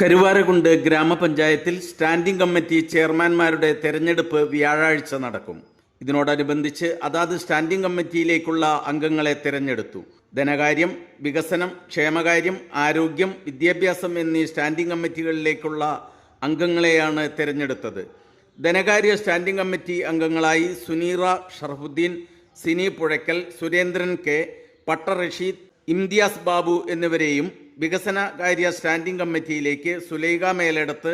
കരുവാരകുണ്ട് ഗ്രാമപഞ്ചായത്തിൽ standing committee ചെയർമാൻമാരുടെ തെരഞ്ഞെടുപ്പ് വ്യാഴാഴ്ച നടക്കും. ഇതിനോടനുബന്ധിച്ച് അതാത് സ്റ്റാൻഡിംഗ് കമ്മിറ്റിയിലേക്കുള്ള അംഗങ്ങളെ തിരഞ്ഞെടുത്തു. ധനകാര്യം വികസനം ക്ഷേമകാര്യം ആരോഗ്യം വിദ്യാഭ്യാസം എന്നീ സ്റ്റാൻഡിംഗ് കമ്മിറ്റികളിലേക്കുള്ള അംഗങ്ങളെയാണ് തിരഞ്ഞെടുത്തത്. ധനകാര്യ സ്റ്റാൻഡിംഗ് കമ്മിറ്റി അംഗങ്ങളായി സുനീറ ഷർഫുദ്ദീൻ സിനി പുഴയ്ക്കൽ സുരേന്ദ്രൻ കെ പട്ട റഷീദ് ഇംതിയാസ് ബാബു എന്നിവരെയും വികസന കാര്യ standing കമ്മിറ്റിയിലേക്ക് Sulaikha Meleduth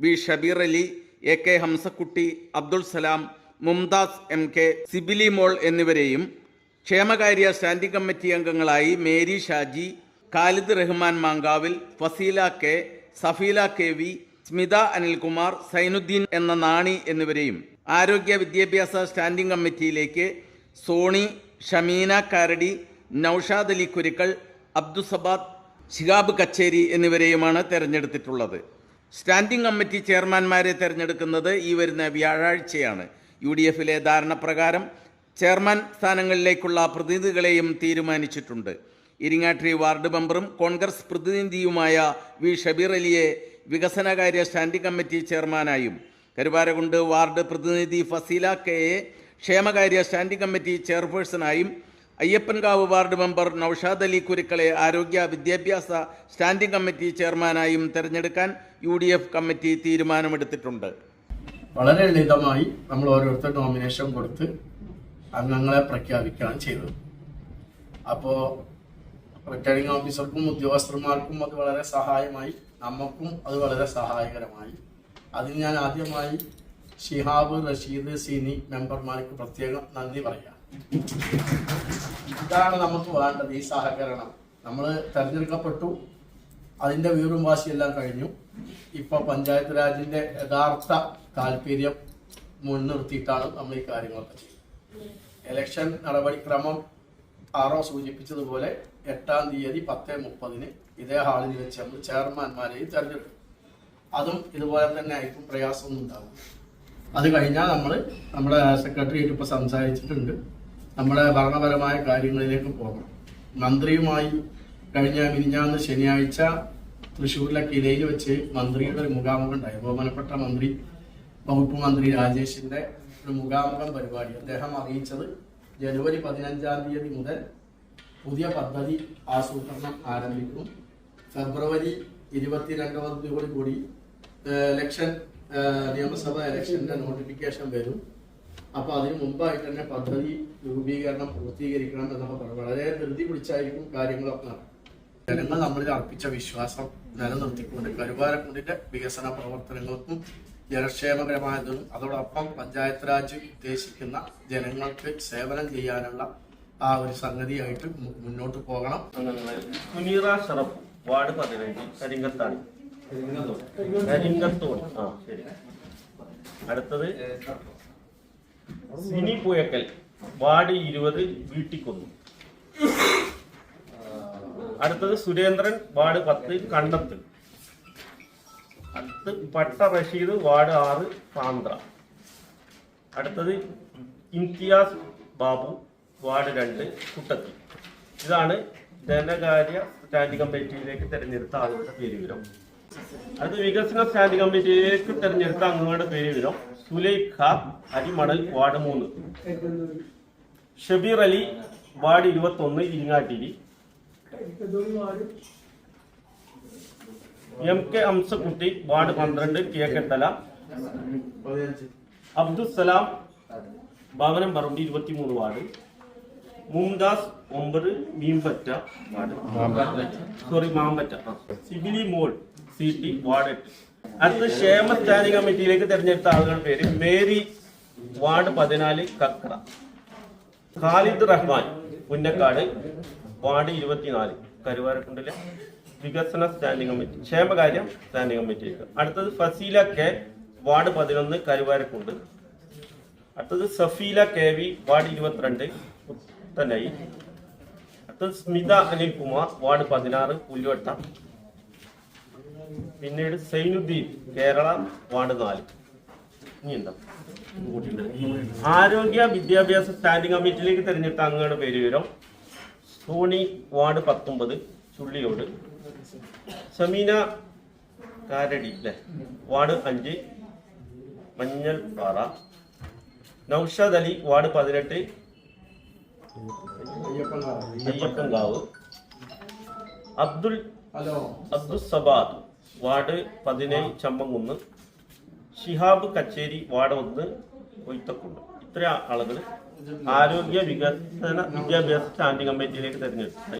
V Shabeer Ali A K Hamsakutty Abdul Salam Mumtaz M K Sibili Mol എന്നിവരെയും ക്ഷേമകാര്യ സ്റ്റാൻഡിംഗ് കമ്മിറ്റി അംഗങ്ങളായി Mary Shaji Khalid Rahman മാങ്കാവിൽ Fasila K Safeela K V Smitha Anilkumar Sainudheen എന്ന നാണി എന്നിവരെയും ആരോഗ്യ വിദ്യാഭ്യാസ സ്റ്റാൻഡിംഗ് കമ്മിറ്റിയിലേക്ക് സോണി ഷമീന കാരടി നൌഷാദ് അലി കുരുക്കൾ അബ്ദുസബാദ് ശിഹാബ് കച്ചേരി എന്നിവരെയുമാണ് തെരഞ്ഞെടുത്തിട്ടുള്ളത്. സ്റ്റാൻഡിംഗ് കമ്മിറ്റി ചെയർമാൻമാരെ തെരഞ്ഞെടുക്കുന്നത് ഈ വരുന്ന വ്യാഴാഴ്ചയാണ്. യു ഡി എഫിലെ ധാരണപ്രകാരം ചെയർമാൻ സ്ഥാനങ്ങളിലേക്കുള്ള പ്രതിനിധികളെയും തീരുമാനിച്ചിട്ടുണ്ട്. ഇരിങ്ങാട്രി വാർഡ് മെമ്പറും കോൺഗ്രസ് പ്രതിനിധിയുമായ വി. ഷബീർ അലിയെ വികസനകാര്യ സ്റ്റാൻഡിംഗ് കമ്മിറ്റി ചെയർമാനായും കരുവാരകുണ്ട് വാർഡ് പ്രതിനിധി ഫസീല കെയെ ക്ഷേമകാര്യ സ്റ്റാൻഡിംഗ് കമ്മിറ്റി ചെയർപേഴ്സണായും അയ്യപ്പൻകാവ് വാർഡ് മെമ്പർ നൌഷാദ് അലി കുരുക്കളെ ആരോഗ്യ വിദ്യാഭ്യാസ സ്റ്റാൻഡിംഗ് കമ്മിറ്റി ചെയർമാനായും തെരഞ്ഞെടുക്കാൻ യു ഡി എഫ് കമ്മിറ്റി തീരുമാനമെടുത്തിട്ടുണ്ട്. വളരെ ലളിതമായി നമ്മൾ ഓരോരുത്തർ നോമിനേഷൻ കൊടുത്ത് അംഗങ്ങളെ പ്രഖ്യാപിക്കുകയാണ് ചെയ്തത്. അപ്പോൾ റിട്ടേണിംഗ് ഓഫീസർക്കും ഉദ്യോഗസ്ഥന്മാർക്കും അത് വളരെ സഹായമായി നമുക്കും അത് വളരെ സഹായകരമായി. അതിന് ഞാൻ ആദ്യമായി ഷിഹാബ് റഷീദ് സീനി മെമ്പർമാർക്ക് പ്രത്യേകം നന്ദി പറയാം. ഇതാണ് നമുക്ക് വേണ്ടത് ഈ സഹകരണം. നമ്മൾ തെരഞ്ഞെടുക്കപ്പെട്ടു. അതിന്റെ വീറും വാശിയെല്ലാം കഴിഞ്ഞു. ഇപ്പൊ പഞ്ചായത്ത് രാജിന്റെ യഥാർത്ഥ താല്പര്യം മുൻനിർത്തിയിട്ടാണ് നമ്മൾ ഈ കാര്യങ്ങളൊക്കെ ചെയ്യുന്നത്. ഇലക്ഷൻ നടപടിക്രമം ആറോ സൂചിപ്പിച്ചതുപോലെ എട്ടാം തീയതി പത്ത് മുപ്പതിന് ഇതേ ഹാളിൽ വെച്ച് നമ്മൾ ചെയർമാൻമാരെയും തെരഞ്ഞെടുക്കും. അതും ഇതുപോലെ തന്നെ ആയിരിക്കും പ്രയാസമൊന്നും ഉണ്ടാകും അത് കഴിഞ്ഞാൽ നമ്മൾ നമ്മുടെ സെക്രട്ടറിയേറ്റ് ഇപ്പോൾ സംസാരിച്ചിട്ടുണ്ട്. നമ്മുടെ ഭരണപരമായ കാര്യങ്ങളിലേക്ക് പോകണം. മന്ത്രിയുമായി കഴിഞ്ഞ മിനിഞ്ഞാന്ന് ശനിയാഴ്ച തൃശ്ശൂരിലെ കിലയിൽ വെച്ച് മന്ത്രിയുടെ ഒരു മുഖാമുഖം ഉണ്ടായി. ബഹുമാനപ്പെട്ട മന്ത്രി വകുപ്പ് മന്ത്രി രാജേഷിന്റെ ഒരു മുഖാമുഖം പരിപാടി. അദ്ദേഹം അറിയിച്ചത് ജനുവരി പതിനഞ്ചാം തീയതി മുതൽ പുതിയ പദ്ധതി ആസൂത്രണം ആരംഭിക്കും. ഫെബ്രുവരി ഇരുപത്തിരണ്ടാം കൂടി ഇലക്ഷൻ നിയമസഭ ഇലക്ഷന്റെ നോട്ടിഫിക്കേഷൻ വരും. അപ്പൊ അതിന് മുമ്പായി തന്നെ പദ്ധതി രൂപീകരണം പൂർത്തീകരിക്കണം എന്നൊക്കെ വളരെ ധൃതി പിടിച്ചായിരിക്കും കാര്യങ്ങളൊക്കെ. നടക്കും. ജനങ്ങൾ നമ്മളിൽ അർപ്പിച്ച വിശ്വാസം നിലനിർത്തിക്കൊണ്ട് കരുവാരക്കുണ്ടിന്റെ വികസന പ്രവർത്തനങ്ങൾക്കും ജനക്ഷേമകരമായതും അതോടൊപ്പം പഞ്ചായത്ത് രാജ് ഉദ്ദേശിക്കുന്ന ജനങ്ങൾക്ക് സേവനം ചെയ്യാനുള്ള ആ ഒരു സംഗതിയായിട്ട് മുന്നോട്ട് പോകണം. സുനീറ ഷറഫ് വാർഡ് പതിനഞ്ച് കരിങ്കത്താണ് കരിങ്കത്തോട്. ആ ശരി. അടുത്തത് സിനി പുയക്കൽ. വാർഡ് ഇരുപത് വീട്ടിക്കൊന്നു. അടുത്തത് സുരേന്ദ്രൻ വാർഡ് പത്ത് കണ്ടത്ത്. അടുത്ത് പട്ട റഷീദ് വാർഡ് ആറ് പാന്ത്ര അടുത്തത് ഇംതിയാസ് ബാബു വാർഡ് രണ്ട് കുട്ടത്തി. ഇതാണ് ധനകാര്യ സ്റ്റാൻഡിംഗ് കമ്മിറ്റിയിലേക്ക് തിരഞ്ഞെടുത്ത ആളുകളുടെ പേര് അടുത്ത വികസന സ്റ്റാൻഡിംഗ് കമ്മിറ്റിയിലേക്ക് തെരഞ്ഞെടുത്ത അംഗങ്ങളുടെ പേര് വിവരം. സുലൈഖ അരിമണൽ വാർഡ് മൂന്ന്. ഷബീർ അലി വാർഡ് ഇരുപത്തി ഒന്ന് Iringattiri M K Hamsakutty ward പന്ത്രണ്ട് കിഴക്കത്തല അബ്ദുസലാം ഭവനം പറമ്പി ഇരുപത്തിമൂന്ന് വാർഡ്. മുംതാസ് ഒമ്പത് Meempatta ward. Sorry Mambatta. Sibili Mol C ward അടുത്ത ക്ഷേമ സ്റ്റാൻഡിംഗ് കമ്മിറ്റിയിലേക്ക് തെരഞ്ഞെടുത്ത ആളുകളുടെ പേര് മേരി വാർഡ് പതിനാല് കക്കട ഖാലിദ് റഹ്മാൻ പുന്നക്കാട് വാർഡ് ഇരുപത്തിനാല് കരുവാരക്കുണ്ടിലെ വികസന സ്റ്റാൻഡിംഗ് കമ്മിറ്റി ക്ഷേമകാര്യം സ്റ്റാൻഡിംഗ് കമ്മിറ്റിയിലേക്ക്. അടുത്തത് ഫസീല കെ വാർഡ് പതിനൊന്ന് കരുവാരക്കുണ്ട്. അടുത്തത് സഫീല കെ വി വാർഡ് ഇരുപത്തിരണ്ട് പുത്തനൈ അടുത്തത് സ്മിത അനിൽകുമാർ വാർഡ് പതിനാറ് പുല്ലുവട്ട. പിന്നീട് സൈനുദ്ദീൻ കേരള വാർഡ് നാല്. ആരോഗ്യ വിദ്യാഭ്യാസ സ്റ്റാൻഡിംഗ് കമ്മിറ്റിയിലേക്ക് തെരഞ്ഞെടുത്ത അംഗങ്ങളുടെ പേര് വിവരം സോണി വാർഡ് പത്തൊമ്പത് ചുള്ളിയോട്. സമീന കാരടി അല്ലേ വാർഡ് അഞ്ച് മഞ്ഞൾ പാറ. നൌഷാദ് അലി വാർഡ് പതിനെട്ട് അയ്യപ്പൻകാവ് അബ്ദുൽ അബ്ദുൽ സബാദ് വാർഡ് പതിനേഴ് ചമ്മങ്കുന്ന് ഷിഹാബ് കച്ചേരി വാർഡ് ഒന്ന് കൊയ്ത്തക്കുണ്ട്. ഇത്ര ആളുകൾ ആരോഗ്യ വികസന വിദ്യാഭ്യാസ സ്റ്റാൻഡിംഗ് കമ്മിറ്റിയിലേക്ക് തെരഞ്ഞെടുത്തു